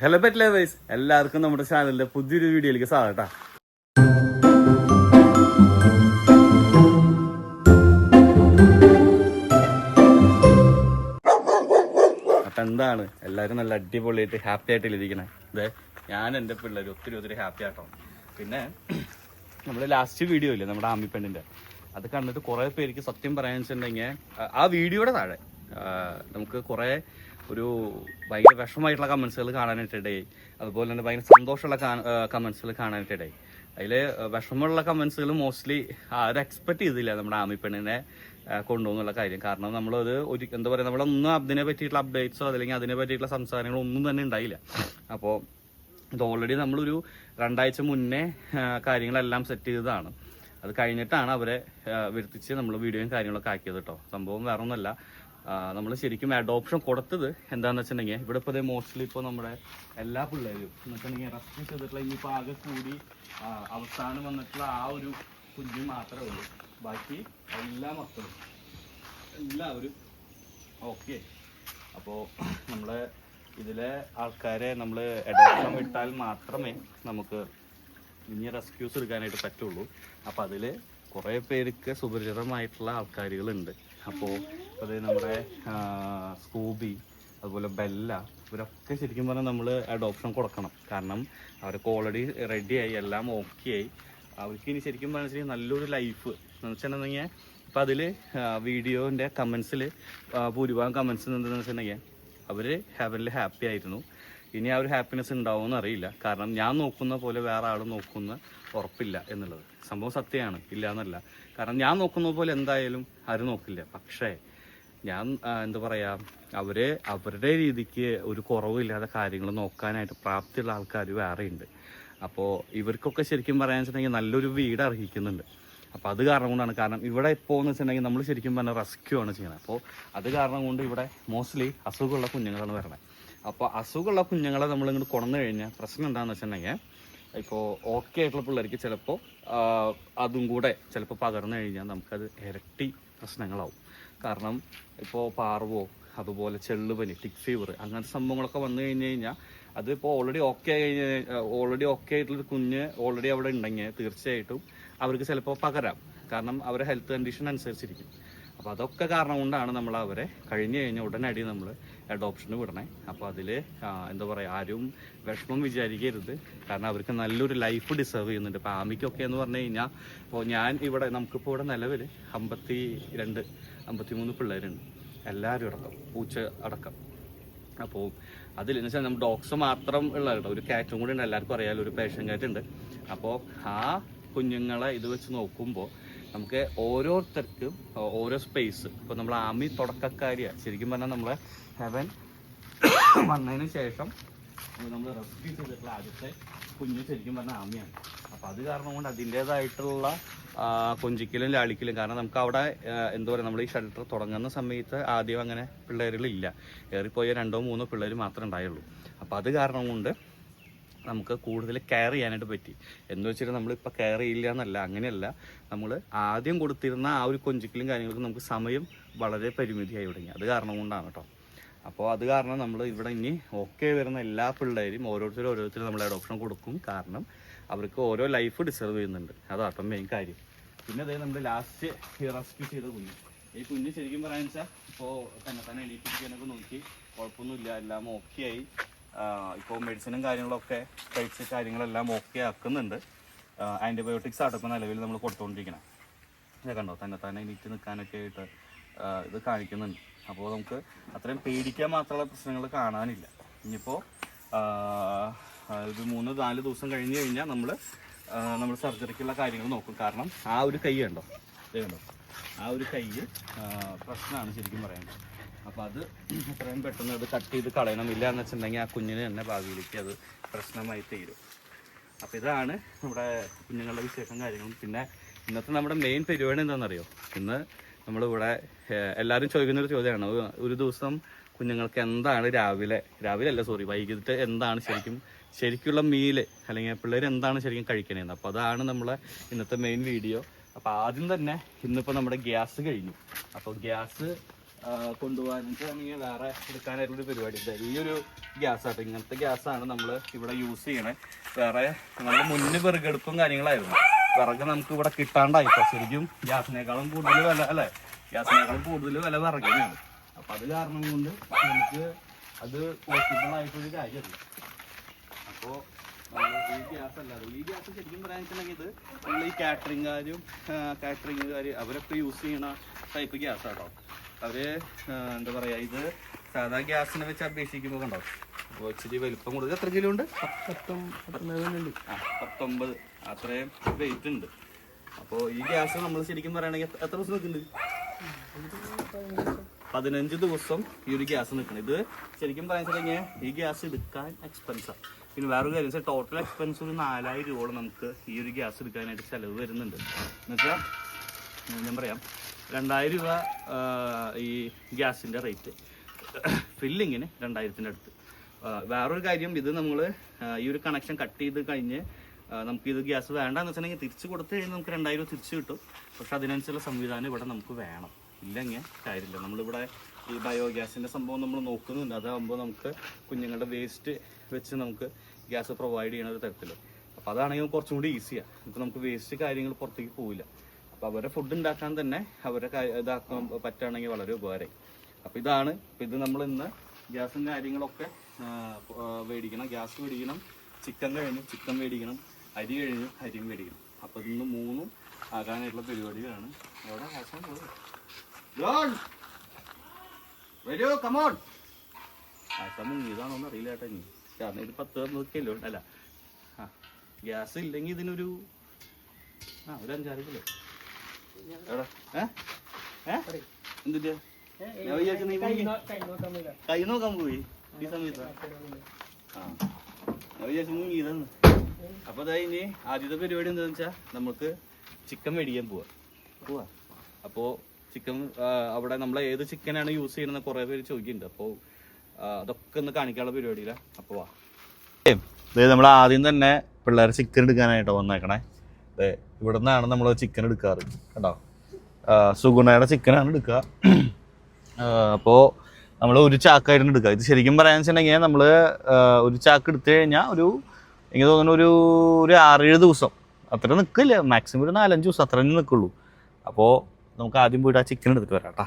Hello bet lovers എല്ലാവർക്കും നമ്മുടെ ചാനലിന്റെ പുതിയൊരു വീഡിയോയിലേക്ക് സ്വാഗതം അപ്പൊ എന്താണ്? എല്ലാവരും നല്ല അടിപൊളിയായിട്ട് ഹാപ്പി ആയിട്ട് ഇരിക്കണേ? അതെ ഞാൻ എന്റെ പിള്ളേർ ഒത്തിരി ഒത്തിരി ഹാപ്പി ആട്ടോ. പിന്നെ നമ്മുടെ ലാസ്റ്റ് വീഡിയോ ഇല്ലേ നമ്മുടെ ആമി പെണ്ണിന്റെ? അത് കണ്ടിട്ട് കുറേ പേർക്ക് സത്യം പറയാൻ വെച്ചിട്ടുണ്ടെങ്കിൽ ആ വീഡിയോയുടെ താഴെ നമുക്ക് കുറെ ഒരു ഭയങ്കര വിഷമമായിട്ടുള്ള കമൻസുകൾ കാണാനായിട്ടിടയായി. അതുപോലെ തന്നെ ഭയങ്കര സന്തോഷമുള്ള കമൻസുകൾ കാണാനായിട്ടിടയായി. അതിൽ വിഷമമുള്ള കമൻസുകൾ മോസ്റ്റ്ലി ആരും എക്സ്പെക്ട് ചെയ്തില്ല നമ്മുടെ ആമി പെണ്ണിനെ ആ, കൊണ്ടുപോകുന്നുള്ള കാര്യം. കാരണം നമ്മളത് ഒരു എന്താ പറയുക നമ്മളൊന്നും അതിനെ പറ്റിയിട്ടുള്ള അപ്ഡേറ്റ്സോ അല്ലെങ്കിൽ അതിനെ പറ്റിയിട്ടുള്ള സംസാരങ്ങളോ ഒന്നും തന്നെ ഉണ്ടായില്ല. അപ്പോൾ ഇത് ഓൾറെഡി നമ്മളൊരു രണ്ടാഴ്ച മുന്നേ കാര്യങ്ങളെല്ലാം സെറ്റ് ചെയ്തതാണ്. അത് കഴിഞ്ഞിട്ടാണ് അവരെ വരുത്തിച്ച് നമ്മൾ വീഡിയോയും കാര്യങ്ങളൊക്കെ ആക്കിയത് കേട്ടോ സംഭവം വേറെ ഒന്നല്ല നമ്മൾ ശരിക്കും അഡോപ്ഷൻ കൊടുത്തത് എന്താണെന്ന് വെച്ചിട്ടുണ്ടെങ്കിൽ ഇവിടെ ഇപ്പോൾ മോസ്റ്റ്ലി ഇപ്പോൾ നമ്മുടെ എല്ലാ പിള്ളേരും എന്ന് വെച്ചിട്ടുണ്ടെങ്കിൽ റെസ്ക്യൂ ചെയ്തിട്ടുള്ള ഇനിയിപ്പോൾ ആകെ കൂടി അവസാനം വന്നിട്ടുള്ള ആ ഒരു കുഞ്ഞു മാത്രമേ ഉള്ളൂ. ബാക്കി എല്ലാ മക്കളും എല്ലാവരും ഓക്കെ അപ്പോൾ നമ്മളെ ഇതിലെ ആൾക്കാരെ നമ്മൾ അഡോപ്ഷൻ വിട്ടാൽ മാത്രമേ നമുക്ക് ഇനി റെസ്ക്യൂസ് എടുക്കാനായിട്ട് പറ്റുള്ളൂ. അപ്പോൾ അതിൽ കുറേ പേർക്ക് സുപരിചിതമായിട്ടുള്ള ആൾക്കാരുകളുണ്ട്. അപ്പോൾ അത് നമ്മുടെ സ്കൂബി അതുപോലെ ബെല്ല ഇവരൊക്കെ ശരിക്കും പറഞ്ഞാൽ നമ്മൾ അഡോപ്ഷൻ കൊടുക്കണം. കാരണം അവർക്ക് ഓൾറെഡി റെഡിയായി എല്ലാം ഓക്കെ ആയി. അവർക്ക് ഇനി ശരിക്കും പറഞ്ഞാൽ നല്ലൊരു ലൈഫ് എന്ന് വെച്ചിട്ടുണ്ടെങ്കിൽ ഇപ്പം അതിൽ വീഡിയോന്റെ കമൻസിൽ ഭൂരിഭാഗം കമൻസ് എന്താണെന്ന് വെച്ചിട്ടുണ്ടെങ്കിൽ അവർ ഹെവനിൽ ഹാപ്പി ആയിരുന്നു. ഇനി ആ ഒരു ഹാപ്പിനെസ് ഉണ്ടാവുമെന്ന് അറിയില്ല. കാരണം ഞാൻ നോക്കുന്ന പോലെ വേറെ ആൾ നോക്കുന്ന ഉറപ്പില്ല എന്നുള്ളത്. സംഭവം സത്യമാണ്. ഇല്ല എന്നല്ല. കാരണം ഞാൻ നോക്കുന്ന പോലെ എന്തായാലും ആരും നോക്കില്ല. പക്ഷേ ഞാൻ എന്താ പറയുക അവരെ അവരുടെ രീതിക്ക് ഒരു കുറവില്ലാതെ കാര്യങ്ങൾ നോക്കാനായിട്ട് പ്രാപ്തിയുള്ള ആൾക്കാർ വേറെ ഉണ്ട് അപ്പോൾ ഇവർക്കൊക്കെ ശരിക്കും പറയാന്ന് വെച്ചിട്ടുണ്ടെങ്കിൽ നല്ലൊരു വീട് അർഹിക്കുന്നുണ്ട്. അപ്പോൾ അത് കാരണം കൊണ്ടാണ്. കാരണം ഇവിടെ ഇപ്പോൾ എന്ന് വെച്ചിട്ടുണ്ടെങ്കിൽ നമ്മൾ ശരിക്കും പറഞ്ഞാൽ റെസ്ക്യൂ ആണ് ചെയ്യുന്നത് അപ്പോൾ അത് കാരണം കൊണ്ട് ഇവിടെ മോസ്റ്റ്ലി അസുഖമുള്ള കുഞ്ഞുങ്ങളാണ് വരണത് അപ്പോൾ അസുഖമുള്ള കുഞ്ഞുങ്ങളെ നമ്മളിങ്ങോട്ട് കൊണ്ടു കഴിഞ്ഞാൽ പ്രശ്നം എന്താണെന്ന് വെച്ചിട്ടുണ്ടെങ്കിൽ ഇപ്പോൾ ഓക്കെ ആയിട്ടുള്ള പിള്ളേർക്ക് ചിലപ്പോൾ അതും കൂടെ ചിലപ്പോൾ പകർന്നു കഴിഞ്ഞാൽ നമുക്കത് ഇരട്ടി പ്രശ്നങ്ങളാവും. കാരണം ഇപ്പോൾ പാർവോ അതുപോലെ ചെള്ളുപനി ടിക് ഫീവർ അങ്ങനത്തെ സംഭവങ്ങളൊക്കെ വന്നു കഴിഞ്ഞ് കഴിഞ്ഞാൽ അതിപ്പോൾ ഓൾറെഡി ഓക്കെ കഴിഞ്ഞ് ഓൾറെഡി ഓക്കെ ആയിട്ടുള്ളൊരു കുഞ്ഞ് ഓൾറെഡി അവിടെ ഉണ്ടെങ്കിൽ തീർച്ചയായിട്ടും അവർക്ക് ചിലപ്പോൾ പകരാം. കാരണം അവരുടെ ഹെൽത്ത് കണ്ടീഷൻ അനുസരിച്ചിരിക്കും. അപ്പോൾ അതൊക്കെ കാരണം കൊണ്ടാണ് നമ്മൾ അവരെ കഴിഞ്ഞു കഴിഞ്ഞ ഉടനടി നമ്മൾ അഡോപ്ഷന് വിടണേ. അപ്പോൾ അതിൽ എന്താ പറയുക ആരും വിഷമം വിചാരിക്കരുത്. കാരണം അവർക്ക് നല്ലൊരു ലൈഫ് ഡിസേർവ് ചെയ്യുന്നുണ്ട്. ഇപ്പോൾ ആമിക്കൊക്കെ എന്ന് പറഞ്ഞു കഴിഞ്ഞാൽ ഇപ്പോൾ ഞാൻ ഇവിടെ നമുക്കിപ്പോൾ ഇവിടെ നിലവിൽ അമ്പത്തി രണ്ട് അമ്പത്തി മൂന്ന് പിള്ളേരുണ്ട്. എല്ലാവരും അടക്കം പൂച്ച അടക്കം. അപ്പോൾ അതിൽ എന്ന് വെച്ചാൽ നമ്മൾ ഡോഗ്സ് മാത്രം ഉള്ള കേട്ടോ. ഒരു കാറ്റും കൂടി ഉണ്ട്. എല്ലാവർക്കും അറിയാലോ ഒരു പേഷ്യൻ കാറ്റ് ഉണ്ട്. അപ്പോൾ ആ കുഞ്ഞുങ്ങളെ ഇത് വെച്ച് നോക്കുമ്പോൾ നമുക്ക് ഓരോരുത്തർക്കും ഓരോ സ്പേസ് ഇപ്പോൾ നമ്മൾ ആമി തുടക്കക്കാരിയാണ് ശരിക്കും പറഞ്ഞാൽ നമ്മളെ ഹെവൻ വന്നതിന് ശേഷം നമ്മൾ റെസ്ക്യൂ ചെയ്തിട്ടുള്ള ആദ്യത്തെ കുഞ്ഞ് ശരിക്കും പറഞ്ഞാൽ ആമിയാണ് അപ്പോൾ അത് കാരണം കൊണ്ട് അതിന്റേതായിട്ടുള്ള കൊഞ്ചിക്കലും ലാളിക്കലും. കാരണം നമുക്ക് അവിടെ എന്താ പറയുക നമ്മൾ ഈ ഷെൽട്ടർ തുടങ്ങുന്ന സമയത്ത് ആദ്യം അങ്ങനെ പിള്ളേരുകളില്ല. ഏറിപ്പോയ രണ്ടോ മൂന്നോ പിള്ളേർ മാത്രമേ ഉണ്ടായുള്ളൂ. അപ്പോൾ അത് കാരണം കൊണ്ട് നമുക്ക് കൂടുതൽ കെയർ ചെയ്യാനായിട്ട് പറ്റി. എന്ന് വെച്ചിട്ട് നമ്മളിപ്പോൾ കെയർ ചെയ്യില്ല എന്നല്ല അങ്ങനെയല്ല. നമ്മൾ ആദ്യം കൊടുത്തിരുന്ന ആ ഒരു കൊഞ്ചിക്കലും കാര്യങ്ങൾക്കും നമുക്ക് സമയം വളരെ പരിമിതിയായി തുടങ്ങി. അത് കാരണം കൊണ്ടാണ് കേട്ടോ. അപ്പോൾ അത് കാരണം നമ്മൾ ഇവിടെ ഇനി ഓക്കെ വരുന്ന എല്ലാ പിള്ളേരും ഓരോരുത്തരും ഓരോരുത്തരും നമ്മൾ അഡോപ്ഷൻ കൊടുക്കും. കാരണം അവർക്ക് ഓരോ ലൈഫ് ഡിസർവ് ചെയ്യുന്നുണ്ട്. അപ്പം മെയിൻ കാര്യം. പിന്നെ അതേ നമ്മൾ ലാസ്റ്റ് റെസ്ക്യൂ ചെയ്ത കുഞ്ഞ്. ഈ കുഞ്ഞ് ശരിക്കും പറയാന്ന് വെച്ചാൽ ഇപ്പോൾ തന്നെ തന്നെ എണീറ്റിരിക്കാനൊക്കെ നോക്കി. കുഴപ്പമൊന്നുമില്ല. എല്ലാം ഓക്കെ ആയി. ഇപ്പോൾ മെഡിസിനും കാര്യങ്ങളൊക്കെ കഴിച്ച് കാര്യങ്ങളെല്ലാം ഓക്കെ ആക്കുന്നുണ്ട്. ആന്റിബയോട്ടിക്സ് ആട്ടോ നിലവിൽ നമ്മൾ കൊടുത്തുകൊണ്ടിരിക്കണം ഇതൊക്കെ കണ്ടോ? തന്നെ തന്നെ എനിക്ക് നിൽക്കാനൊക്കെ ആയിട്ട് ഇത് കാണിക്കുന്നുണ്ട്. അപ്പോൾ നമുക്ക് അത്രയും പേടിക്കാൻ മാത്രമുള്ള പ്രശ്നങ്ങൾ കാണാനില്ല. ഇനിയിപ്പോൾ ഒരു മൂന്ന് നാല് ദിവസം കഴിഞ്ഞ് കഴിഞ്ഞാൽ നമ്മൾ നമ്മൾ സർജറിക്കുള്ള കാര്യങ്ങൾ നോക്കും. കാരണം ആ ഒരു കൈ കണ്ടോ? ഇതേ കണ്ടോ? ആ ഒരു കൈ പ്രശ്നമാണ് ശരിക്കും പറയുന്നത് അപ്പോൾ അത് എത്രയും പെട്ടെന്ന് അത് കട്ട് ചെയ്ത് കളയണമില്ല എന്ന് വെച്ചിട്ടുണ്ടെങ്കിൽ ആ കുഞ്ഞിന് തന്നെ ഭാവിയിലേക്ക് അത് പ്രശ്നമായി തീരും. അപ്പോൾ ഇതാണ് നമ്മുടെ കുഞ്ഞുങ്ങളുടെ വിശേഷം കാര്യങ്ങളും. പിന്നെ ഇന്നത്തെ നമ്മുടെ മെയിൻ പരിപാടി എന്താണെന്നറിയോ? ഇന്ന് നമ്മളിവിടെ എല്ലാവരും ചോദിക്കുന്നൊരു ചോദ്യമാണ്. ഒരു ദിവസം കുഞ്ഞുങ്ങൾക്ക് എന്താണ് രാവിലെ? രാവിലെ അല്ല സോറി വൈകിട്ട് എന്താണ് ശരിക്കും ശരിക്കുള്ള മീൽ അല്ലെങ്കിൽ പിള്ളേർ എന്താണ് ശരിക്കും കഴിക്കണേന്ന്. അപ്പോൾ അതാണ് നമ്മളെ ഇന്നത്തെ മെയിൻ വീഡിയോ അപ്പോൾ ആദ്യം തന്നെ ഇന്നിപ്പോൾ നമ്മുടെ ഗ്യാസ് കഴിഞ്ഞു. അപ്പോൾ ഗ്യാസ് കൊണ്ടുപോകാനാണെങ്കിൽ വേറെ എടുക്കാനായിട്ടുള്ളൊരു പരിപാടി ഉണ്ട്. ഈ ഒരു ഗ്യാസ് ആട്ടോ. ഇങ്ങനത്തെ ഗ്യാസാണ് നമ്മൾ ഇവിടെ യൂസ് ചെയ്യണേ. വേറെ നമ്മുടെ മുന്നിൽ വിറകെടുപ്പും കാര്യങ്ങളായിരുന്നു. വിറക് നമുക്ക് ഇവിടെ കിട്ടാണ്ടായിപ്പോ ശരിക്കും ഗ്യാസിനേക്കാളും കൂടുതൽ വില അല്ലേ? ഗ്യാസിനേക്കാളും കൂടുതൽ വില വിറകിനാണ് അപ്പൊ അത് കാരണം കൊണ്ട് നമുക്ക് അത് പോസിബിൾ ആയിട്ടൊരു കാര്യമല്ല. അപ്പോ നമ്മൾ ഈ ഗ്യാസ് അല്ലാതെ. ഈ ഗ്യാസ് ശരിക്കും പറയാൻ വെച്ചിട്ടുണ്ടെങ്കിൽ ഇത് നമ്മൾ ഈ കാറ്ററിംഗുകാരും കാറ്ററിംഗുകാർ അവരൊക്കെ യൂസ് ചെയ്യണ ടൈപ്പ് ഗ്യാസ് ആട്ടോ അവർ എന്താ പറയാ ഇത് സാധാ ഗ്യാസിനെ വെച്ച് അപേക്ഷിക്കുമ്പോൾ കണ്ടോ? അപ്പോൾ ഇച്ചിരി വലിപ്പം കൂടുതൽ എത്ര കിലോ ഉണ്ട്? ആ പത്തൊമ്പത്. അത്രയും വെയിറ്റ് ഉണ്ട്. അപ്പോൾ ഈ ഗ്യാസ് നമ്മൾ ശരിക്കും പറയുകയാണെങ്കിൽ എത്ര- ദിവസം നിൽക്കുന്നുണ്ട്? പതിനഞ്ച് ദിവസം ഈ ഒരു ഗ്യാസ് നിൽക്കണം. ഇത് ശരിക്കും പറയാൻ ഈ ഗ്യാസ് എടുക്കാൻ എക്സ്പെൻസാണ് പിന്നെ വേറൊരു കാര്യം വെച്ചാൽ ടോട്ടൽ എക്സ്പെൻസ് ഒരു നാലായിരം രൂപയോളം നമുക്ക് ഈ ഒരു ഗ്യാസ് എടുക്കാനായിട്ട് ചിലവ് വരുന്നുണ്ട്. എന്നുവെച്ചാൽ ഞാൻ പറയാം. രണ്ടായിരം രൂപ ഈ ഗ്യാസിന്റെ റേറ്റ് ഫില്ലിങ്ങിന് രണ്ടായിരത്തിന്റെ അടുത്ത്. വേറൊരു കാര്യം ഇത് നമ്മൾ ഈ ഒരു കണക്ഷൻ കട്ട് ചെയ്ത് കഴിഞ്ഞ് ഇത് ഗ്യാസ് വേണ്ടെന്ന് വെച്ചിട്ടുണ്ടെങ്കിൽ തിരിച്ച് കൊടുത്തു കഴിഞ്ഞാൽ നമുക്ക് രണ്ടായിരം രൂപ തിരിച്ച് കിട്ടും. പക്ഷെ അതിനനുസരിച്ചുള്ള സംവിധാനം ഇവിടെ നമുക്ക് വേണം. ഇല്ലെങ്കിൽ കാര്യമില്ല. നമ്മളിവിടെ ഈ ബയോഗ്യാസിന്റെ സംഭവം നമ്മൾ നോക്കുന്നുണ്ട്. അതാകുമ്പോൾ നമുക്ക് കുഞ്ഞുങ്ങളുടെ വേസ്റ്റ് വെച്ച് നമുക്ക് ഗ്യാസ് പ്രൊവൈഡ് ചെയ്യണ ഒരു തരത്തിൽ അപ്പോൾ അതാണെങ്കിൽ കുറച്ചും കൂടി ഈസിയാണ് ഇപ്പോൾ നമുക്ക് വേസ്റ്റ് കാര്യങ്ങൾ പുറത്തേക്ക് പോവില്ല. അപ്പോൾ അവരെ ഫുഡ് ഉണ്ടാക്കാൻ തന്നെ അവരെ ഇതാക്കാൻ പറ്റുകയാണെങ്കിൽ വളരെ ഉപകാരമായി. അപ്പോൾ ഇതാണ് ഇത് നമ്മൾ ഇന്ന് ഗ്യാസും കാര്യങ്ങളൊക്കെ മേടിക്കണം ഗ്യാസ് മേടിക്കണം ചിക്കൻ കഴിഞ്ഞു ചിക്കൻ മേടിക്കണം അരി കഴിഞ്ഞു അരിയും മേടിക്കണം അപ്പോൾ ഇന്ന് മൂന്നും ആകാനായിട്ടുള്ള പരിപാടികളാണ്. അവിടെ ജോൺ വരൂ കമോൺ ഹാസൻ മുങ്ങിയതാണോന്ന് അറിയില്ല കേട്ടോ ഇനി. കാരണം ഇത് പത്ത് നോക്കിയല്ലോ അല്ല ആ ഗ്യാസ് ഇല്ലെങ്കിൽ ഇതിനൊരു ആ ഒരു അഞ്ചാറ് കിലോ. എവിടെ? ഏ? ഏ? എന്തിന്റെ ഞാൻ വിചാരിച്ചു നീ മുങ്ങി കൈ നോക്കാൻ പോയി ഈ സമയത്ത്. ആ ഞാൻ വിചാരിച്ചു മുങ്ങിയതെന്ന് അപ്പൊ അതായത് ഇനി ആദ്യത്തെ പരിപാടി എന്താന്ന് വെച്ചാ നമുക്ക് ചിക്കൻ മേടിക്കാൻ പോവാ. പോവാ. അപ്പോ ചിക്കൻ അവിടെ നമ്മൾ ഏത് ചിക്കനാണ് യൂസ് ചെയ്യുന്നത് കൊറേ പേര് ചോദിക്കുന്നുണ്ട്. അപ്പോ ആ, അതൊക്കെ ഒന്ന് കാണിക്കാനുള്ള പരിപാടിയിലാണ് അപ്പൊ വാ. നമ്മൾ ആദ്യം തന്നെ പിള്ളേർ ചിക്കൻ എടുക്കാനായിട്ട് വന്നേക്കണേ. അതെ ഇവിടെ നിന്നാണ് നമ്മൾ ചിക്കൻ എടുക്കാറ് കേട്ടോ സുഗുണയുടെ ചിക്കനാണ് എടുക്കുക. അപ്പോൾ നമ്മൾ ഒരു ചാക്കായിട്ടാണ് എടുക്കുക. ഇത് ശരിക്കും പറയാന്ന് വെച്ചിട്ടുണ്ടെങ്കിൽ നമ്മൾ ഒരു ചാക്ക് എടുത്തു കഴിഞ്ഞാൽ ഒരു എനിക്ക് തോന്നുന്നു ഒരു ഒരു ആറേഴ് ദിവസം. അത്ര നിൽക്കില്ല മാക്സിമം ഒരു നാലഞ്ച് ദിവസം അത്ര തന്നെ നിൽക്കുള്ളൂ അപ്പോൾ നമുക്ക് ആദ്യം പോയിട്ട് ആ ചിക്കൻ എടുത്തിട്ട് വരാം കേട്ടോ.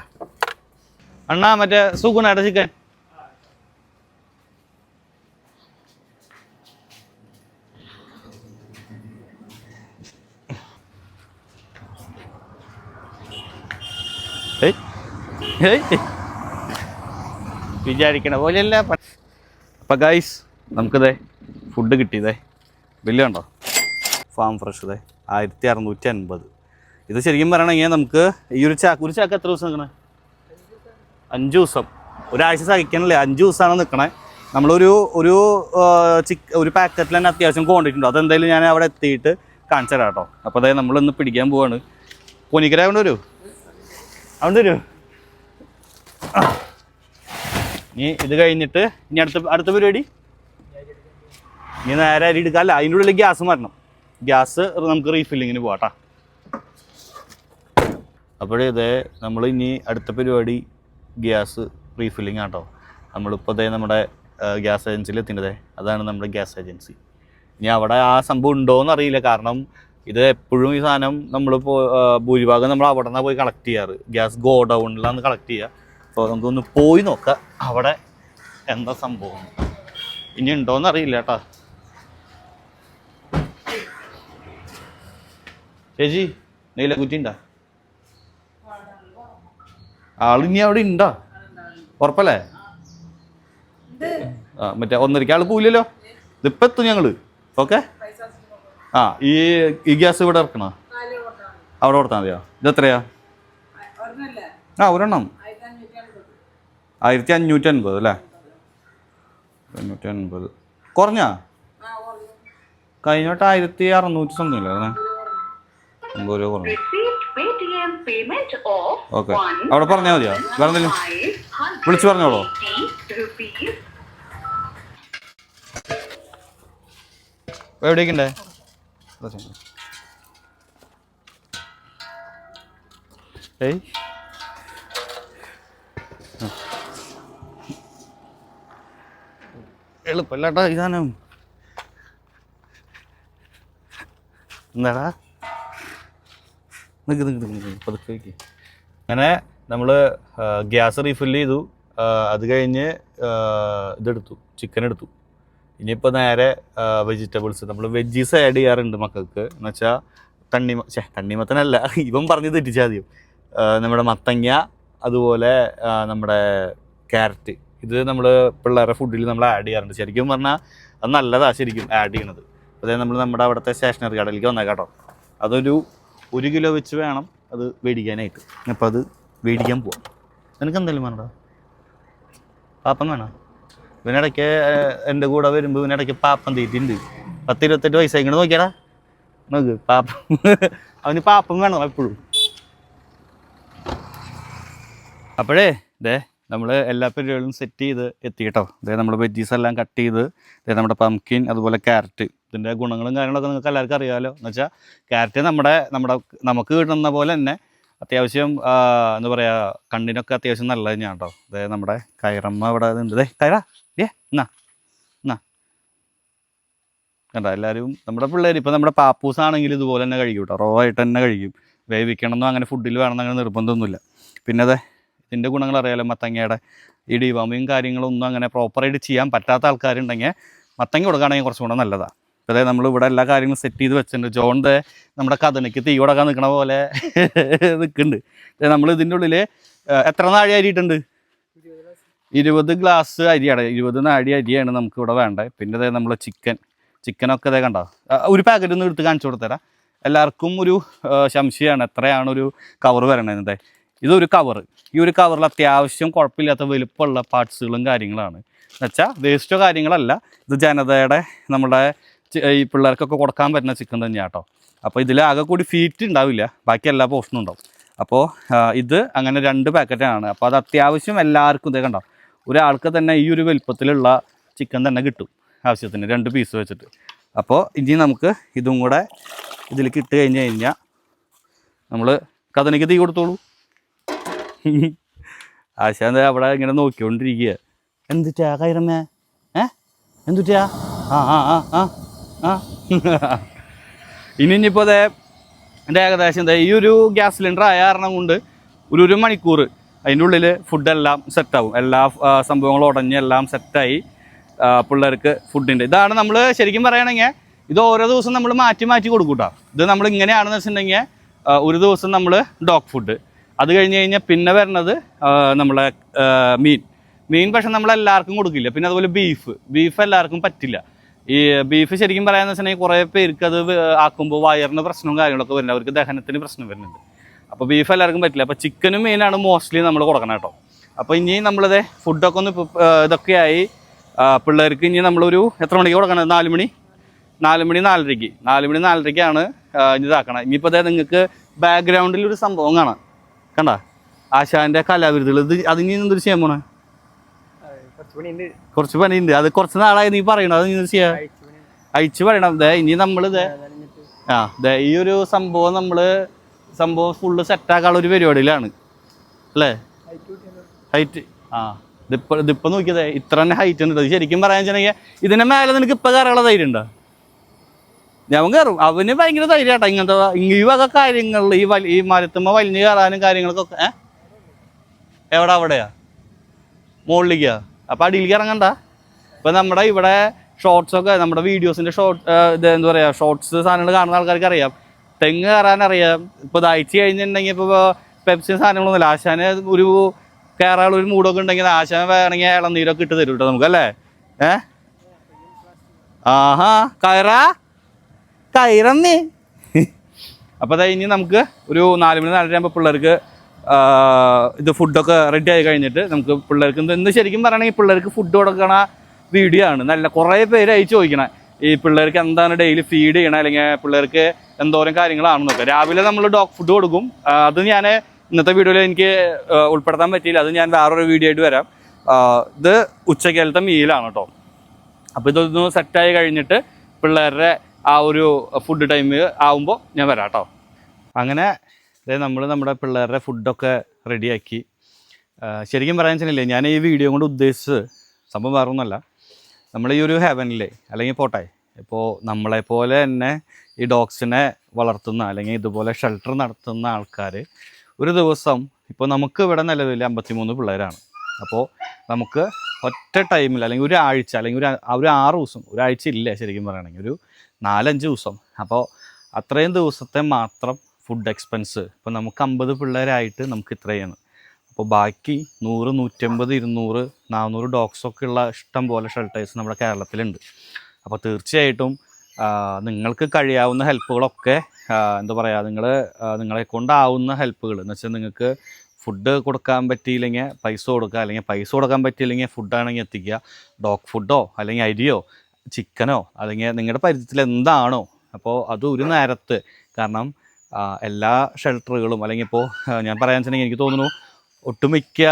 അണ്ണാ മറ്റേ സുഗുണയുടെ ചിക്കൻ വിചാരിക്കണ പോലെയല്ല. അപ്പം ഗൈസ് നമുക്കിതേ ഫുഡ് കിട്ടിയതേ. ബില്ല് കണ്ടോ? ഫാം ഫ്രഷ് ഇതേ. ആയിരത്തി അറുന്നൂറ്റി അൻപത് ഇത് ശരിക്കും പറയണമെങ്കിൽ നമുക്ക് ഈ ഒരു ചാക്ക് ഒരു ചാക്ക് എത്ര ദിവസം നിൽക്കണേ അഞ്ച് ദിവസം. ഒരാഴ്ച സഹിക്കണല്ലേ? അഞ്ച് ദിവസമാണ് നിൽക്കണേ നമ്മളൊരു ഒരു ചിക്ക് ഒരു പാക്കറ്റിൽ തന്നെ അത്യാവശ്യം ക്വാണ്ടിറ്റി ഉണ്ട്. അതെന്തായാലും ഞാൻ അവിടെ എത്തിയിട്ട് കാണിച്ചു തരാം കേട്ടോ. അപ്പോൾ അതായത് നമ്മളിന്ന് പിടിക്കാൻ പോവാണ്. പൊനിക്കര അവിടെ വരൂ. അവിടെ വരൂ. ഇനി ഇത് കഴിഞ്ഞിട്ട് ഇനി അടുത്ത അടുത്ത പരിപാടി? ഇനി നേരെ അരി എടുക്കാം അല്ല അതിന്റെ ഉള്ളിൽ ഗ്യാസ് മരണം ഗ്യാസ് നമുക്ക് റീഫില്ലിങ്ങിന് പോവാട്ടാ അപ്പോഴേ നമ്മൾ ഇനി അടുത്ത പരിപാടി ഗ്യാസ് റീഫില്ലിംഗ് ആട്ടോ. നമ്മളിപ്പോൾ ഇതേ നമ്മുടെ ഗ്യാസ് ഏജൻസിയിൽ എത്തിന്റെതേ അതാണ് നമ്മുടെ ഗ്യാസ് ഏജൻസി. ഇനി അവിടെ ആ സംഭവം ഉണ്ടോ അറിയില്ല. കാരണം ഇത് എപ്പോഴും ഈ സാധനം നമ്മൾ ഭൂരിഭാഗം നമ്മൾ അവിടെ നിന്നാണ് പോയി കളക്ട് ചെയ്യാറ്. ഗ്യാസ് ഗോഡൗണിലാണ് കളക്ട് ചെയ്യുക അപ്പോൾ നമുക്കൊന്ന് പോയി നോക്കാം അവിടെ എന്താ സംഭവം. ഇനി ഉണ്ടോയെന്ന് അറിയില്ല കേട്ടാ. ചേച്ചി നെയ്ലക്കുറ്റി ഉണ്ടാ? ആളിനി അവിടെ ഉണ്ടാ? ഉറപ്പല്ലേ? ആ മറ്റേ ഒന്നരയ്ക്ക് ആൾ പോയില്ലല്ലോ ഇതിപ്പോ എത്തും ഞങ്ങൾ. ഓക്കെ? ആ ഈ ഈ ഗ്യാസ് ഇവിടെ ഇറക്കണോ? അവിടെ കൊടുത്താൽ മതിയോ? ഇത് എത്രയാ? ആ ഒരെണ്ണം. ആയിരത്തി അഞ്ഞൂറ്റി അൻപത് അല്ലേ? അഞ്ഞൂറ്റി അൻപത് കുറഞ്ഞാ? കഴിഞ്ഞ വട്ടം ആയിരത്തി അറുന്നൂറ്റി സംതിങ് അതെ. അമ്പത് രൂപ കുറഞ്ഞു. ഓക്കെ അവിടെ പറഞ്ഞാൽ മതിയോ? വേറെ എന്തെങ്കിലും? വിളിച്ചു പറഞ്ഞോളൂ. 580 rupees. എവിടേക്കുണ്ടേ ഏയ്. എളുപ്പമല്ലാട്ടാ സാധനം എന്താടാ? നിക്ക് പതുക്കെ വയ്ക്ക് അങ്ങനെ നമ്മൾ ഗ്യാസ് റീഫിൽ ചെയ്തു. അത് കഴിഞ്ഞ് ഇതെടുത്തു. ചിക്കൻ എടുത്തു. ഇനിയിപ്പോൾ നേരെ വെജിറ്റബിൾസ് നമ്മൾ വെജീസ് ആഡ് ചെയ്യാറുണ്ട് മക്കൾക്ക്. എന്ന് വെച്ചാൽ തണ്ണിമ ഛേ തണ്ണിമത്തനല്ല. ഇവൻ പറഞ്ഞ് തെറ്റിച്ചാൽ ആദ്യം നമ്മുടെ മത്തങ്ങ അതുപോലെ നമ്മുടെ ക്യാരറ്റ്. ഇത് നമ്മൾ പിള്ളേരുടെ ഫുഡിൽ നമ്മൾ ആഡ് ചെയ്യാറുണ്ട്. ശരിക്കും പറഞ്ഞാൽ അത് നല്ലതാണ് ശരിക്കും ആഡ് ചെയ്യണത് അതായത് നമ്മൾ നമ്മുടെ അവിടുത്തെ സ്റ്റേഷനറി കടയിലേക്ക് വന്നാൽ കേട്ടോ. അതൊരു ഒരു കിലോ വെച്ച് വേണം അത് മേടിക്കാനായിട്ട് അപ്പോൾ അത് മേടിക്കാൻ പോവാം. നിനക്ക് എന്തെങ്കിലും വേണോ? പാപ്പം വേണോ? ഇവനിടയ്ക്ക് എന്റെ കൂടെ വരുമ്പോൾ ഇവനിടയ്ക്ക് പാപ്പം തീറ്റിണ്ട്. പത്ത് ഇരുപത്തെട്ട് വയസ്സായി. ഇങ്ങോട്ട് നോക്കിയാടാ. നോക്ക് പാപ്പം. അവന് പാപ്പം വേണം എപ്പോഴും. അപ്പോഴേ ദേ നമ്മൾ എല്ലാ പരിപാടികളും സെറ്റ് ചെയ്ത് എത്തി കേട്ടോ ദേ നമ്മുടെ വെജീസ് എല്ലാം കട്ട് ചെയ്ത് അതായത് നമ്മുടെ പംകിൻ അതുപോലെ ക്യാരറ്റ് ഇതിന്റെ ഗുണങ്ങളും കാര്യങ്ങളൊക്കെ നിങ്ങൾക്ക് എല്ലാവർക്കും അറിയാമല്ലോ എന്ന് വെച്ചാൽ ക്യാരറ്റ് നമ്മുടെ നമ്മുടെ നമുക്ക് കിട്ടുന്ന പോലെ തന്നെ അത്യാവശ്യം എന്താ പറയുക കണ്ണിനൊക്കെ അത്യാവശ്യം നല്ലത് തന്നെയാണ് കേട്ടോ അതായത് നമ്മുടെ കയറമ്മ ഇവിടെ ഉണ്ട് ദേ കയറ. ഏ എന്നാ? എന്നാ? കണ്ടോ? എല്ലാവരും നമ്മുടെ പിള്ളേർ ഇപ്പോൾ നമ്മുടെ പാപ്പൂസ് ആണെങ്കിൽ ഇതുപോലെ തന്നെ കഴിക്കും കേട്ടോ റോ ആയിട്ട് തന്നെ കഴിക്കും. വേവിക്കണമെന്നോ അങ്ങനെ ഫുഡിൽ വേണമെന്നോ അങ്ങനെ നിർബന്ധമൊന്നുമില്ല. പിന്നെ അതെ ഇതിന്റെ ഗുണങ്ങൾ അറിയാലോ മത്തങ്ങയുടെ കാര്യങ്ങളും കാര്യങ്ങളൊന്നും അങ്ങനെ പ്രോപ്പറായിട്ട് ചെയ്യാൻ പറ്റാത്ത ആൾക്കാരുണ്ടെങ്കിൽ മത്തങ്ങ കൊടുക്കുകയാണെങ്കിൽ കുറച്ചും കൂടെ നല്ലതാണ് അതായത് നമ്മൾ ഇവിടെ എല്ലാ കാര്യങ്ങളും സെറ്റ് ചെയ്ത് വെച്ചിട്ടുണ്ട്. ജോണിന്റെ നമ്മുടെ കഥനയ്ക്ക് തീ കൊടുക്കാൻ നിൽക്കണ പോലെ നിൽക്കുന്നുണ്ട് നമ്മൾ ഇതിന്റെ ഉള്ളിൽ എത്ര നാഴി അരിയിട്ടുണ്ട്? ഇരുപത് ഗ്ലാസ് അരിയാണ്. ഇരുപത് നാഴി അരിയാണ് നമുക്ക് ഇവിടെ വേണ്ടത്. പിന്നെ അതായത് നമ്മൾ ചിക്കൻ ചിക്കനൊക്കെ അതേ കണ്ടോ? ഒരു പാക്കറ്റ് ഒന്ന് എടുത്ത് കാണിച്ചു കൊടുത്തരാം. എല്ലാവർക്കും ഒരു സംശയമാണ് എത്രയാണ് ഒരു കവർ വരണത് ഇതൊരു കവർ ഈ ഒരു കവറിൽ അത്യാവശ്യം കുഴപ്പമില്ലാത്ത വലുപ്പമുള്ള പാർട്സുകളും കാര്യങ്ങളാണ്. എന്നുവെച്ചാൽ വേസ്റ്റോ കാര്യങ്ങളല്ല. ഇത് ജനതയുടെ നമ്മുടെ ഈ പിള്ളേർക്കൊക്കെ കൊടുക്കാൻ പറ്റുന്ന ചിക്കൻ തന്നെയാണ് കേട്ടോ അപ്പോൾ ഇതിൽ ആകെ കൂടി ഫീറ്റ് ഉണ്ടാവില്ല ബാക്കി എല്ലാ പോർഷനും ഉണ്ടാവും. അപ്പോൾ ഇത് അങ്ങനെ രണ്ട് പാക്കറ്റാണ് അപ്പോൾ അത് അത്യാവശ്യം എല്ലാവർക്കും ഇതേ കണ്ടോ? ഒരാൾക്ക് തന്നെ ഈ ഒരു വലുപ്പത്തിലുള്ള ചിക്കൻ തന്നെ കിട്ടും ആവശ്യത്തിന്. രണ്ട് പീസ് വെച്ചിട്ട്. അപ്പോൾ ഇനി നമുക്ക് ഇതും കൂടെ ഇതിലേക്ക് ഇട്ട് കഴിഞ്ഞ് കഴിഞ്ഞാൽ നമ്മൾ കഥനയ്ക്ക് തീ കൊടുത്തോളൂ. ആശാന്ത അവിടെ ഇങ്ങനെ നോക്കിക്കൊണ്ടിരിക്കുക. എന്തുറ്റാ കൈറമ്മേ? ഏ? എന്തുറ്റാ ആ ആ ആ ആ ആ. ഇനി ഇനിയിപ്പോൾ അതെ എന്റെ ഏകദേശം എന്താ ഈ ഒരു ഗ്യാസ് സിലിണ്ടർ ആയ കാരണം കൊണ്ട് ഒരു ഒരു മണിക്കൂർ അതിന്റെ ഉള്ളിൽ ഫുഡെല്ലാം സെറ്റാവും എല്ലാ സംഭവങ്ങളും ഉടഞ്ഞ് എല്ലാം സെറ്റായി പിള്ളേർക്ക് ഫുഡിന്റെ ഇതാണ് നമ്മൾ ശരിക്കും പറയുകയാണെങ്കിൽ ഇത് ഓരോ ദിവസം നമ്മൾ മാറ്റി മാറ്റി കൊടുക്കും കേട്ടോ ഇത് നമ്മൾ ഇങ്ങനെയാണെന്ന് വെച്ചിട്ടുണ്ടെങ്കിൽ ഒരു ദിവസം നമ്മൾ ഡോഗ് ഫുഡ് അത് കഴിഞ്ഞ് കഴിഞ്ഞാൽ പിന്നെ വരുന്നത് നമ്മളെ മീൻ. മീൻ പക്ഷെ നമ്മൾ എല്ലാവർക്കും കൊടുക്കില്ല. പിന്നെ അതുപോലെ ബീഫ്. ബീഫ് എല്ലാവർക്കും പറ്റില്ല. ഈ ബീഫ് ശരിക്കും പറയാന്ന് വെച്ചിട്ടുണ്ടെങ്കിൽ കുറേ പേർക്ക് അത് ആക്കുമ്പോൾ വയറിന് പ്രശ്നവും കാര്യങ്ങളൊക്കെ വരുന്നുണ്ട്. അവർക്ക് ദഹനത്തിന് പ്രശ്നം വരുന്നുണ്ട്. അപ്പോൾ ബീഫ് എല്ലാവർക്കും പറ്റില്ല. അപ്പോൾ ചിക്കനും മീനാണ് മോസ്റ്റ്ലി നമ്മൾ കൊടുക്കണം കേട്ടോ. അപ്പോൾ ഇനി നമ്മളിത് ഫുഡൊക്കെ ഒന്ന് ഇതൊക്കെയായി. പിള്ളേർക്ക് ഇനി നമ്മളൊരു എത്ര മണിക്ക് കൊടുക്കണം? നാല് മണി? നാല് മണി നാലരയ്ക്ക്. നാല് മണി നാലരയ്ക്കാണ് ഇതാക്കണം. ഇനിയിപ്പോൾ അതായത് നിങ്ങൾക്ക് ബാക്ക്ഗ്രൗണ്ടിൽ ഒരു സംഭവം കാണാം. കണ്ട? ആശാന്റെ കലാവിരുദ്ധകൾ. ഇത് അതിന് എന്തൊരു ചെയ്യാൻ പോണേ കുറച്ച് പണിയുണ്ട്. അത് കുറച്ച് നാളായി നീ പറയണോ? അത് നീ ചെയ്യാ അയച്ചു പറയണം. ദേ ഇനി നമ്മൾ ദേ ആ ദേ ഈ ഒരു സംഭവം നമ്മൾ സംഭവം ഫുള്ള് സെറ്റാക്കാനുള്ള ഒരു പരിപാടിയിലാണ്. അല്ലേ? ഹൈറ്റ് ആ ഇതിപ്പോ ഇതിപ്പോ നോക്കിയതേ ഇത്ര തന്നെ ഹൈറ്റ് ഉണ്ട് ശരിക്കും പറയാൻ വെച്ചിട്ടുണ്ടെങ്കിൽ ഇതിന്റെ മേലെ നിനക്ക് ഇപ്പൊ കയറാനുള്ള ധൈര്യം ഉണ്ടോ? ഞാൻ കയറും അവന് ഭയങ്കര ധൈര്യമാട്ടോ ഇങ്ങനത്തെ ഈ വക കാര്യങ്ങളിൽ ഈ വലി ഈ മരത്തുമ്മ വലിഞ്ഞു കയറാനും കാര്യങ്ങൾക്കൊക്കെ ഏ? എവിടെ? അവിടെയാ? മുകളിലേക്കാ? അപ്പൊ അടിയിലേക്ക് ഇറങ്ങണ്ട. ഇപ്പൊ നമ്മുടെ ഇവിടെ ഷോർട്സ് ഒക്കെ നമ്മുടെ വീഡിയോസിന്റെ ഷോർട്ട് ഇത് എന്താ പറയാ ഷോർട്സ് സാധനങ്ങൾ കാണുന്ന ആൾക്കാർക്ക് അറിയാം. തെങ്ങ് കയറാൻ അറിയാം. ഇപ്പൊ ദാഴ്ച കഴിഞ്ഞിട്ടുണ്ടെങ്കിൽ ഇപ്പൊ പെപ്സി സാധനങ്ങളൊന്നുമില്ല. ആശാന് ഒരു കയറാനുള്ള ഒരു മൂടൊക്കെ ഉണ്ടെങ്കിൽ ആശാന വേണമെങ്കിൽ ഇളം നീരൊക്കെ ഇട്ട് തരും കേട്ടോ നമുക്ക് അല്ലേ ഏ? ആഹാ കയറാ. കയറന്നേ. അപ്പോൾ അതാ ഇനി നമുക്ക് ഒരു നാല് മണി നാലര ആകുമ്പോൾ പിള്ളേർക്ക് ഇത് ഫുഡൊക്കെ റെഡി ആയി കഴിഞ്ഞിട്ട് നമുക്ക് പിള്ളേർക്ക് ഇന്ന് ശരിക്കും പറയുകയാണെങ്കിൽ പിള്ളേർക്ക് ഫുഡ് കൊടുക്കണ വീഡിയോ ആണ്. നല്ല കുറേ പേര് അയച്ചു ചോദിക്കണേ. ഈ പിള്ളേർക്ക് എന്താണ് ഡെയിലി ഫീഡ് ചെയ്യണം അല്ലെങ്കിൽ പിള്ളേർക്ക് എന്തോരം കാര്യങ്ങളാണെന്നൊക്കെ രാവിലെ നമ്മൾ ഡോഗ് ഫുഡ് കൊടുക്കും. അത് ഞാൻ ഇന്നത്തെ വീഡിയോയിൽ എനിക്ക് ഉൾപ്പെടുത്താൻ പറ്റിയില്ല. അത് ഞാൻ വേറൊരു വീഡിയോ ആയിട്ട് വരാം. ഇത് ഉച്ചക്കാലത്തെ മീലാണ് കേട്ടോ അപ്പോൾ ഇതൊന്ന് സെറ്റായി കഴിഞ്ഞിട്ട് പിള്ളേരുടെ ആ ഒരു ഫുഡ് ടൈം ആവുമ്പോൾ ഞാൻ വരാം കേട്ടോ അങ്ങനെ നമ്മൾ നമ്മുടെ പിള്ളേരുടെ ഫുഡൊക്കെ റെഡിയാക്കി ശരിക്കും പറയാൻ വെച്ചിട്ടില്ലേ ഞാൻ ഈ വീഡിയോ കൊണ്ട് ഉദ്ദേശിച്ചത് സംഭവം വേറെ ഒന്നുമല്ല നമ്മൾ ഈ ഒരു ഹെവനിലെ അല്ലെങ്കിൽ പോട്ടെ ഇപ്പോൾ നമ്മളെ പോലെ തന്നെ ഈ ഡോഗ്സിനെ വളർത്തുന്ന അല്ലെങ്കിൽ ഇതുപോലെ ഷെൽട്ടർ നടത്തുന്ന ആൾക്കാർ ഒരു ദിവസം ഇപ്പോൾ നമുക്ക് ഇവിടെ നിലവിൽ അമ്പത്തിമൂന്ന് പിള്ളേരാണ്. അപ്പോൾ നമുക്ക് ഒറ്റ ടൈമിൽ അല്ലെങ്കിൽ ഒരു ആഴ്ച അല്ലെങ്കിൽ ഒരു ഒരു ആറ് ദിവസം ഒരാഴ്ച ഇല്ല ശരിക്കും പറയുകയാണെങ്കിൽ ഒരു നാലഞ്ച് ദിവസം. അപ്പോൾ അത്രയും ദിവസത്തെ മാത്രം ഫുഡ് എക്സ്പെൻസ് ഇപ്പോൾ നമുക്ക് അമ്പത് പിള്ളേരായിട്ട് നമുക്ക് ഇത്രയാണ്. അപ്പോൾ ബാക്കി നൂറ് നൂറ്റമ്പത് ഇരുന്നൂറ് നാനൂറ് ഡോഗ്സൊക്കെ ഉള്ള ഇഷ്ടം പോലെ ഷെൽട്ടേഴ്സ് നമ്മുടെ കേരളത്തിലുണ്ട്. അപ്പോൾ തീർച്ചയായിട്ടും നിങ്ങൾക്ക് കഴിയാവുന്ന ഹെൽപ്പുകളൊക്കെ എന്താ പറയുക നിങ്ങൾ നിങ്ങളെ കൊണ്ടാവുന്ന ഹെൽപ്പുകൾ എന്ന് വെച്ചാൽ നിങ്ങൾക്ക് ഫുഡ് കൊടുക്കാൻ പറ്റിയില്ലെങ്കിൽ പൈസ കൊടുക്കുക അല്ലെങ്കിൽ പൈസ കൊടുക്കാൻ പറ്റിയില്ലെങ്കിൽ ഫുഡാണെങ്കിൽ എത്തിക്കുക. ഡോഗ് ഫുഡോ അല്ലെങ്കിൽ അരിയോ ചിക്കനോ അല്ലെങ്കിൽ നിങ്ങളുടെ പരിചയത്തിൽ എന്താണോ. അപ്പോൾ അത് ഒരു നേരത്ത്. കാരണം എല്ലാ ഷെൽട്ടറുകളും അല്ലെങ്കിൽ ഇപ്പോൾ ഞാൻ പറയാൻ വെച്ചിട്ടുണ്ടെങ്കിൽ എനിക്ക് തോന്നുന്നു ഒട്ടുമിക്ക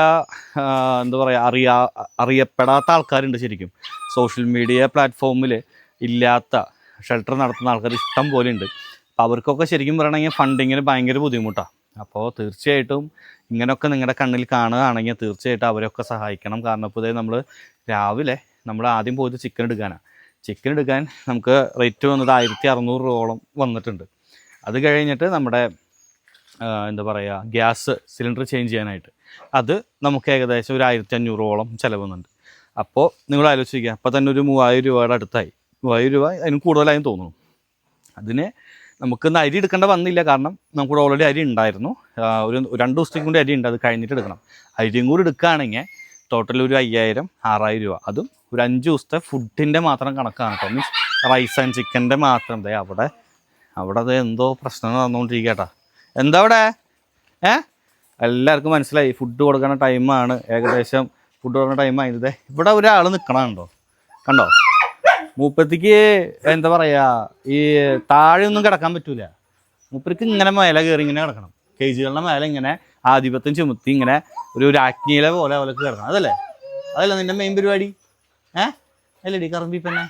എന്താ പറയുക അറിയാ അറിയപ്പെടാത്ത ആൾക്കാരുണ്ട് ശരിക്കും. സോഷ്യൽ മീഡിയ പ്ലാറ്റ്ഫോമിൽ ഇല്ലാത്ത ഷെൽട്ടർ നടത്തുന്ന ആൾക്കാർ ഇഷ്ടം പോലെ ഉണ്ട്. അപ്പോൾ അവർക്കൊക്കെ ശരിക്കും പറയണമെങ്കിൽ ഫണ്ടിങ്ങിന് ഭയങ്കര ബുദ്ധിമുട്ടാണ് അപ്പോൾ തീർച്ചയായിട്ടും ഇങ്ങനെയൊക്കെ നിങ്ങളുടെ കണ്ണിൽ കാണുകയാണെങ്കിൽ തീർച്ചയായിട്ടും അവരൊക്കെ സഹായിക്കണം. കാരണം ഇപ്പോൾ നമ്മൾ രാവിലെ നമ്മൾ ആദ്യം പോയത് ചിക്കൻ എടുക്കാനാണ് ചിക്കൻ എടുക്കാൻ നമുക്ക് റേറ്റ് വന്നത് ആയിരത്തി അറുന്നൂറ് രൂപയോളം വന്നിട്ടുണ്ട്. അത് കഴിഞ്ഞിട്ട് നമ്മുടെ എന്താ പറയുക ഗ്യാസ് സിലിണ്ടർ ചേഞ്ച് ചെയ്യാനായിട്ട് അത് നമുക്ക് ഏകദേശം ഒരു ആയിരത്തി അഞ്ഞൂറോളം ചിലവുന്നുണ്ട്. അപ്പോൾ നിങ്ങൾ ആലോചിക്കുക അപ്പോൾ തന്നെ ഒരു മൂവായിരം രൂപയുടെ അടുത്തായി. മൂവായിരം രൂപ അതിന് കൂടുതലായും തോന്നുന്നു. അതിന് നമുക്ക് ഇന്ന് അരി എടുക്കേണ്ട വന്നില്ല. കാരണം നമുക്കിവിടെ ഓൾറെഡി അരി ഉണ്ടായിരുന്നു. ഒരു രണ്ട് ദിവസത്തേക്കും കൂടി അരി ഉണ്ട്. അത് കഴിഞ്ഞിട്ട് എടുക്കണം. അരിയും കൂടി എടുക്കുകയാണെങ്കിൽ ടോട്ടൽ ഒരു അയ്യായിരം ആറായിരം രൂപ. അതും ഒരു അഞ്ച് ദിവസത്തെ ഫുഡിന്റെ മാത്രം കണക്കാണ് കേട്ടോ. മീൻസ് റൈസ് ആൻഡ് ചിക്കന്റെ മാത്രം. ദേ അവിടെ അവിടെ അത് എന്തോ പ്രശ്നം നടന്നുകൊണ്ടിരിക്കട്ടാ എന്താ അവിടെ? ഏ? എല്ലാവർക്കും മനസ്സിലായി. ഫുഡ് കൊടുക്കുന്ന ടൈമാണ് ഏകദേശം ഫുഡ് കൊടുക്കുന്ന ടൈം ആയിരുന്നത് ഇവിടെ ഒരാൾ നിൽക്കണുണ്ടോ കണ്ടോ? മൂപ്പത്തിക്ക് എന്താ പറയാ ഈ താഴെ ഒന്നും കിടക്കാൻ പറ്റൂല. മൂപ്പർക്ക് ഇങ്ങനെ മേല കയറി ഇങ്ങനെ കിടക്കണം. കേജുകളുടെ മേലെ ഇങ്ങനെ ആധിപത്യം ചുമത്തി ഇങ്ങനെ ഒരു രാജ്ഞിയിലെ പോലെ അവലൊക്കെ കിടക്കണം. അതല്ലേ? അതല്ല നിന്റെ മെയിൻ പരിപാടി? ഏ? അല്ലടി കറമ്പിപ്പന്നെ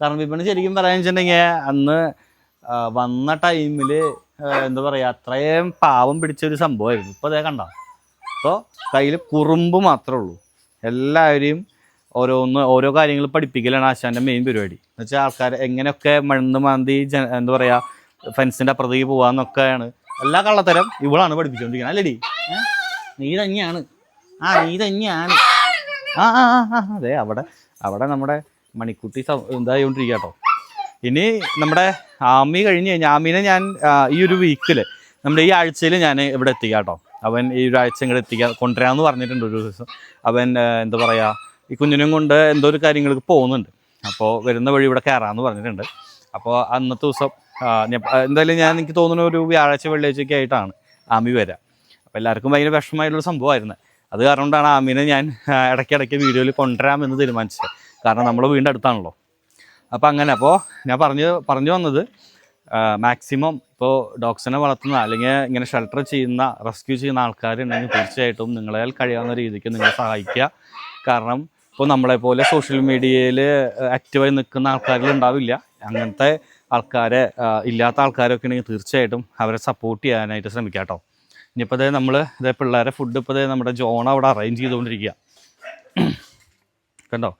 കറമ്പിപ്പന്നെ ശരിക്കും പറയാന്ന് വെച്ചിട്ടുണ്ടെങ്കിൽ അന്ന് വന്ന ടൈമിൽ എന്താ പറയുക അത്രയും പാവം പിടിച്ച ഒരു സംഭവമായിരുന്നു. ഇപ്പോൾ അതേ കണ്ട? അപ്പോൾ കയ്യിൽ കുറുമ്പ് മാത്രമേ ഉള്ളൂ. എല്ലാവരെയും ഓരോന്ന് ഓരോ കാര്യങ്ങൾ പഠിപ്പിക്കലാണ് ആശാന്റെ മെയിൻ പരിപാടി. എന്ന് വെച്ചാൽ ആൾക്കാർ എങ്ങനെയൊക്കെ മണ്ണ് മാന്തി ജ എന്താ പറയുക ഫെൻസിന്റെ അപ്പുറത്തേക്ക് പോകാമെന്നൊക്കെയാണ് എല്ലാ കള്ളത്തരം ഇവളാണ് പഠിപ്പിച്ചുകൊണ്ടിരിക്കുന്നത് അല്ലേടി? നീ തന്നെയാണ്. ആ നീ തന്നെയാണ്. ആ ആ ആ, അതെ അവിടെ അവിടെ നമ്മുടെ മണിക്കുട്ടി ഇതായിക്കൊണ്ടിരിക്കുക കേട്ടോ ഇനി നമ്മുടെ ആമി കഴിഞ്ഞ് കഴിഞ്ഞാൽ ആമീനെ ഞാൻ ഈ ഒരു വീക്കിൽ നമ്മുടെ ഈ ആഴ്ചയിൽ ഞാൻ ഇവിടെ എത്തിക്കാം കേട്ടോ അവൻ ഈ ഒരു ആഴ്ച ഇങ്ങോട്ട് എത്തിക്കാൻ കൊണ്ടുവരാമെന്ന് പറഞ്ഞിട്ടുണ്ട് ഒരു ദിവസം. അവൻ എന്താ പറയുക ഈ കുഞ്ഞിനും കൊണ്ട് എന്തോ ഒരു കാര്യങ്ങൾക്ക് പോകുന്നുണ്ട്. അപ്പോൾ വരുന്ന വഴി ഇവിടെ കയറാമെന്ന് പറഞ്ഞിട്ടുണ്ട്. അപ്പോൾ അന്നത്തെ ദിവസം എന്തായാലും ഞാൻ എനിക്ക് തോന്നുന്ന ഒരു വ്യാഴാഴ്ച വെള്ളിയാഴ്ചയൊക്കെ ആയിട്ടാണ് ആമി വരാം. അപ്പോൾ എല്ലാവർക്കും ഭയങ്കര വിഷമമായിട്ടുള്ള സംഭവമായിരുന്നു. അത് കാരണം കൊണ്ടാണ് ആമീനെ ഞാൻ ഇടയ്ക്കിടയ്ക്ക് വീഡിയോയിൽ കൊണ്ടുവരാമെന്ന് തീരുമാനിച്ചത്. കാരണം നമ്മൾ വീണ്ടും അടുത്താണല്ലോ. അപ്പോൾ അങ്ങനെ അപ്പോൾ ഞാൻ പറഞ്ഞു പറഞ്ഞു വന്നത് മാക്സിമം ഇപ്പോൾ ഡോഗ്സിനെ വളർത്തുന്ന അല്ലെങ്കിൽ ഇങ്ങനെ ഷെൽട്ടർ ചെയ്യുന്ന റെസ്ക്യൂ ചെയ്യുന്ന ആൾക്കാരുണ്ടെങ്കിൽ തീർച്ചയായിട്ടും നിങ്ങളെ കഴിയാവുന്ന രീതിക്ക് നിങ്ങളെ സഹായിക്കുക. കാരണം ഇപ്പോൾ നമ്മളെപ്പോലെ സോഷ്യൽ മീഡിയയിൽ ആക്റ്റീവായി നിൽക്കുന്ന ആൾക്കാരിൽ ഉണ്ടാവില്ല. അങ്ങനത്തെ ആൾക്കാരെ ഇല്ലാത്ത ആൾക്കാരൊക്കെ ഉണ്ടെങ്കിൽ തീർച്ചയായിട്ടും അവരെ സപ്പോർട്ട് ചെയ്യാനായിട്ട് ശ്രമിക്കാം കേട്ടോ ഇനിയിപ്പോൾ അതേ നമ്മൾ ഇതേ പിള്ളേരെ ഫുഡ് ഇപ്പോൾ ഇതേ നമ്മുടെ ജോൺ അവിടെ അറേഞ്ച് ചെയ്തുകൊണ്ടിരിക്കുക കണ്ടോ?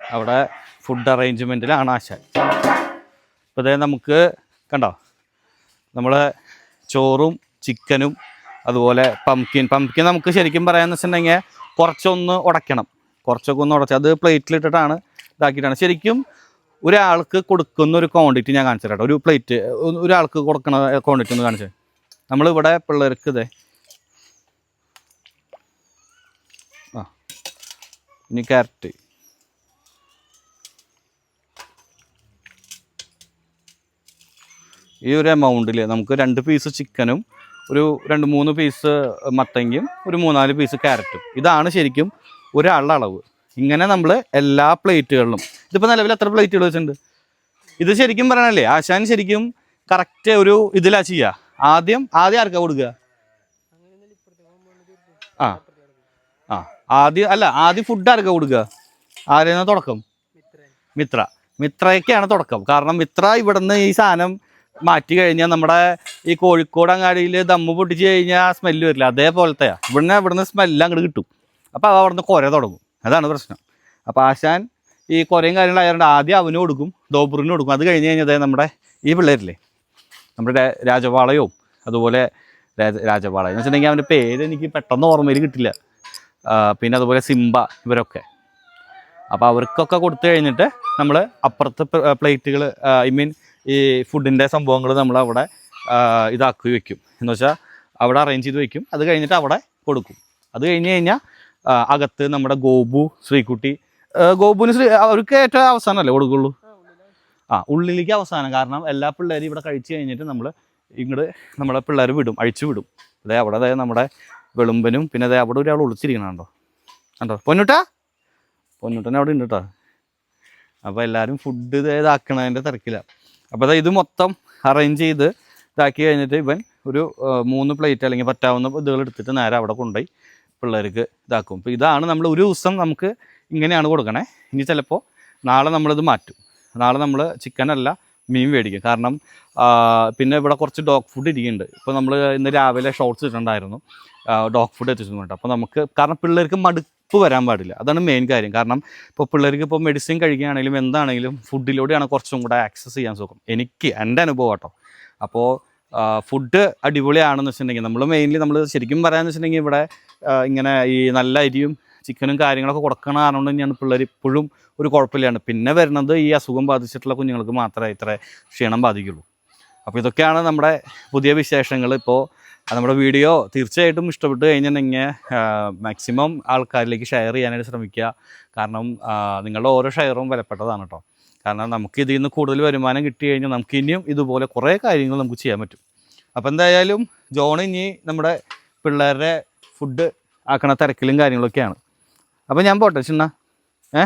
അവിടെ ഫുഡ് അറേഞ്ച്മെന്റിലാണ് ആശ ഇപ്പോൾ ഇതേ നമുക്ക് കണ്ടോ? നമ്മൾ ചോറും ചിക്കനും അതുപോലെ പംകിൻ പംകിൻ നമുക്ക് ശരിക്കും പറയാമെന്ന് വെച്ചിട്ടുണ്ടെങ്കിൽ കുറച്ചൊന്ന് ഉടയ്ക്കണം. കുറച്ചൊക്കെ ഒന്ന് ഉടച്ച് അത് പ്ലേറ്റിലിട്ടിട്ടാണ് ഇതാക്കിയിട്ടാണ്. ശരിക്കും ഒരാൾക്ക് കൊടുക്കുന്ന ഒരു ക്വാണ്ടിറ്റി ഞാൻ കാണിച്ചു തരാം ഒരു പ്ലേറ്റ് ഒരാൾക്ക് കൊടുക്കണ ക്വാണ്ടിറ്റി ഒന്ന് കാണിച്ചു നമ്മളിവിടെ പിള്ളേർക്ക് ഇതേ. ആ ഇനി ക്യാരറ്റ് ഈ ഒരു എമൗണ്ടിൽ നമുക്ക് രണ്ട് പീസ് ചിക്കനും ഒരു രണ്ട് മൂന്ന് പീസ് മത്തങ്ങയും ഒരു മൂന്നാൽ പീസ് ക്യാരറ്റും ഇതാണ് ശരിക്കും ഒരാളുടെ അളവ് ഇങ്ങനെ നമ്മൾ എല്ലാ പ്ലേറ്റുകളിലും. ഇതിപ്പോൾ നിലവിൽ എത്ര പ്ലേറ്റുകൾ വെച്ചിട്ടുണ്ട്? ഇത് ശരിക്കും പറയണല്ലേ ആശാൻ ശരിക്കും കറക്റ്റ് ഒരു ഇതിലാ ചെയ്യുക ആദ്യം ആദ്യം ആർക്കാ കൊടുക്കുക ആ ആ ആദ്യം അല്ല ആദ്യം ഫുഡ് ആർക്കാ കൊടുക്കുക ആരെയാണ് തുടക്കം? മിത്ര. മിത്രയ്ക്കാണ് തുടക്കം. കാരണം മിത്ര ഇവിടുന്ന് ഈ സാധനം മാറ്റി കഴിഞ്ഞാൽ നമ്മുടെ ഈ കോഴിക്കോട് അങ്ങാടിയിൽ ദമ്മ് പൊട്ടിച്ച് കഴിഞ്ഞാൽ സ്മെല്ല് വരില്ല. അതേപോലത്തെയാണ് ഇവിടുന്ന് ഇവിടുന്ന് സ്മെല്ല് അങ്ങോട്ട് കിട്ടും. അപ്പോൾ അത് അവിടുന്ന് കുര തുടങ്ങും. അതാണ് പ്രശ്നം. അപ്പോൾ ആശാൻ ഈ കുറേയും കാര്യങ്ങളായതുകൊണ്ട് ആദ്യം അവന് കൊടുക്കും ഡോബറിന് കൊടുക്കും. അത് കഴിഞ്ഞ് കഴിഞ്ഞതേ നമ്മുടെ ഈ പിള്ളേരില്ലേ നമ്മുടെ രാ- രാജപാളയവും അതുപോലെ രാജ എന്ന് വെച്ചിട്ടുണ്ടെങ്കിൽ അവന്റെ പേര് എനിക്ക് പെട്ടെന്ന് ഓർമ്മയിൽ കിട്ടില്ല. പിന്നെ അതുപോലെ സിംബ ഇവരൊക്കെ. അപ്പോൾ അവർക്കൊക്കെ കൊടുത്തു കഴിഞ്ഞിട്ട് നമ്മൾ അപ്പുറത്തെ പ്ലേറ്റുകൾ ഐ മീൻ ഈ ഫുഡിന്റെ സംഭവങ്ങൾ നമ്മൾ അവിടെ ഇതാക്കി വെക്കും. എന്ന് വെച്ചാൽ അവിടെ അറേഞ്ച് ചെയ്ത് വെക്കും. അത് കഴിഞ്ഞിട്ട് അവിടെ കൊടുക്കും. അത് കഴിഞ്ഞ് കഴിഞ്ഞാൽ അകത്ത് നമ്മുടെ ഗോപു ശ്രീകുട്ടി. ഗോപുവിന് ശ്രീ അവർക്ക് ഏറ്റവും അവസാനമല്ലേ കൊടുക്കുള്ളൂ? ആ ഉള്ളിലേക്ക്. അവസാനം. കാരണം എല്ലാ പിള്ളേരും ഇവിടെ കഴിച്ചു കഴിഞ്ഞിട്ട് നമ്മൾ ഇങ്ങോട്ട് നമ്മളെ പിള്ളേർ വിടും അഴിച്ചു വിടും. അതെ അവിടെ അതായത് നമ്മുടെ വെളുമ്പനും പിന്നെ അതെ അവിടെ ഒരാൾ ഒളിച്ചിരിക്കണുണ്ടോ? കണ്ടോ? പൊന്നുട്ടാ? പൊന്നുട്ടൻ അവിടെ ഉണ്ട് കേട്ടോ അപ്പോൾ എല്ലാവരും ഫുഡ് ഇതാക്കണതിന്റെ തിരക്കില്ല അപ്പോൾ ഇത് മൊത്തം അറേഞ്ച് ചെയ്ത് ഇതാക്കി കഴിഞ്ഞിട്ട് ഇവൻ ഒരു മൂന്ന് പ്ലേറ്റ് അല്ലെങ്കിൽ പറ്റാവുന്ന ഇതുകൾ എടുത്തിട്ട് നേരെ അവിടെ കൊണ്ടുപോയി. പിള്ളേർക്ക് ഇതാക്കും. അപ്പോൾ ഇതാണ് നമ്മൾ ഒരു ദിവസം നമുക്ക് ഇങ്ങനെയാണ് കൊടുക്കണേ. ഇനി ചിലപ്പോൾ നാളെ നമ്മളിത് മാറ്റും. നാളെ നമ്മൾ ചിക്കനല്ല മീൻ മേടിക്കും. കാരണം പിന്നെ ഇവിടെ കുറച്ച് ഡോഗ് ഫുഡ് ഇരിക്കുന്നുണ്ട്. ഇപ്പോൾ നമ്മൾ ഇന്ന് രാവിലെ ഷോർട്സ് ഇട്ടിട്ടുണ്ടായിരുന്നു. ഡോഗ് ഫുഡ് എത്തിച്ചിട്ടുണ്ട് അപ്പോൾ നമുക്ക് കാരണം പിള്ളേർക്ക് മടുപ്പ് വരാൻ പാടില്ല. അതാണ് മെയിൻ കാര്യം. കാരണം ഇപ്പോൾ പിള്ളേർക്ക് ഇപ്പോൾ മെഡിസിൻ കഴിക്കുകയാണെങ്കിലും എന്താണെങ്കിലും ഫുഡിലൂടെയാണ് കുറച്ചും കൂടെ ആക്സസ് ചെയ്യാൻ സുഖം. എനിക്ക് എന്റെ അനുഭവം കേട്ടോ അപ്പോൾ ഫുഡ് അടിപൊളിയാണെന്ന് വെച്ചിട്ടുണ്ടെങ്കിൽ നമ്മൾ മെയിൻലി നമ്മൾ ശരിക്കും പറയാമെന്ന് വെച്ചിട്ടുണ്ടെങ്കിൽ ഇവിടെ ഇങ്ങനെ ഈ നല്ല അരിയും ചിക്കനും കാര്യങ്ങളൊക്കെ കൊടുക്കണ കാരണം കൊണ്ട് തന്നെയാണ് പിള്ളേർ ഇപ്പോഴും ഒരു കുഴപ്പമില്ലാണ് പിന്നെ വരുന്നത് ഈ അസുഖം ബാധിച്ചിട്ടുള്ള കുഞ്ഞുങ്ങൾക്ക് മാത്രമേ ഇത്ര ക്ഷീണം ബാധിക്കുള്ളൂ. അപ്പോൾ ഇതൊക്കെയാണ് നമ്മുടെ പുതിയ വിശേഷങ്ങൾ ഇപ്പോൾ നമ്മുടെ വീഡിയോ തീർച്ചയായിട്ടും ഇഷ്ടപ്പെട്ട് കഴിഞ്ഞിട്ടുണ്ടെങ്കിൽ മാക്സിമം ആൾക്കാരിലേക്ക് ഷെയർ ചെയ്യാനായിട്ട് ശ്രമിക്കുക. കാരണം നിങ്ങളുടെ ഓരോ ഷെയറും വിലപ്പെട്ടതാണ് കേട്ടോ കാരണം നമുക്ക് ഇതിൽ നിന്ന് കൂടുതൽ വരുമാനം കിട്ടി കഴിഞ്ഞാൽ നമുക്ക് ഇനിയും ഇതുപോലെ കുറേ കാര്യങ്ങൾ നമുക്ക് ചെയ്യാൻ പറ്റും. അപ്പോൾ എന്തായാലും ജോൺ ഇനി നമ്മുടെ പിള്ളേരുടെ ഫുഡ് ആക്കണ തിരക്കിലും കാര്യങ്ങളൊക്കെയാണ്. അപ്പോൾ ഞാൻ പോട്ടെ ചിന്ന. ഏ?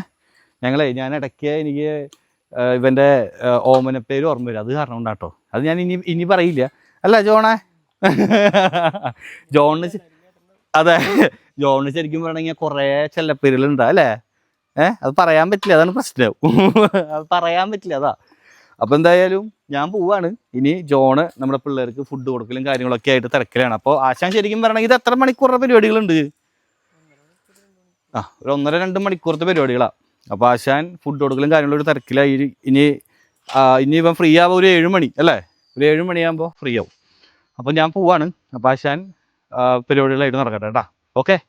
ഞങ്ങളെ ഞാൻ ഇടയ്ക്ക് എനിക്ക് ഇവന്റെ ഓമന ഓമനപ്പേര് ഓർമ്മ വരും. അത് കാരണം കൊണ്ടാട്ടോ. അത് ഞാൻ ഇനി ഇനി പറയില്ല. അല്ല ജോണേ. ജോണിന് അതെ. ജോണിന് ശരിക്കും പറയണമെങ്കിൽ കുറേ ചെല്ലപ്പേരുകളുണ്ട് അല്ലേ? ഏ? അത് പറയാൻ പറ്റില്ല അതാണ് പ്രശ്നം. അത് പറയാൻ പറ്റില്ല അതാ. അപ്പോൾ എന്തായാലും ഞാൻ പോവാണ്. ഇനി ജോണ് നമ്മുടെ പിള്ളേർക്ക് ഫുഡ് കൊടുക്കലും കാര്യങ്ങളൊക്കെ ആയിട്ട് തിരക്കിലാണ്. അപ്പോൾ ആശാൻ ശരിക്കും പറയണമെങ്കിൽ ഇത് എത്ര മണിക്കൂറുടെ പരിപാടികളുണ്ട്? ആ ഒരു ഒന്നര രണ്ട് മണിക്കൂറത്തെ പരിപാടികളാ. അപ്പോൾ ആശാൻ ഫുഡ് കൊടുക്കലും കാര്യങ്ങളും തിരക്കിലായി ഇനി- ഇനി ഇപ്പം ഫ്രീ ആവുക ഒരു ഏഴ് മണി അല്ലേ? ഒരു ഏഴ് മണിയാകുമ്പോൾ ഫ്രീ ആവും. അപ്പോൾ ഞാൻ പോവാണ്. അപ്പോൾ ആശാൻ പരിപാടികളായിട്ട് നടക്കട്ടെ കേട്ടാ. ഓക്കെ?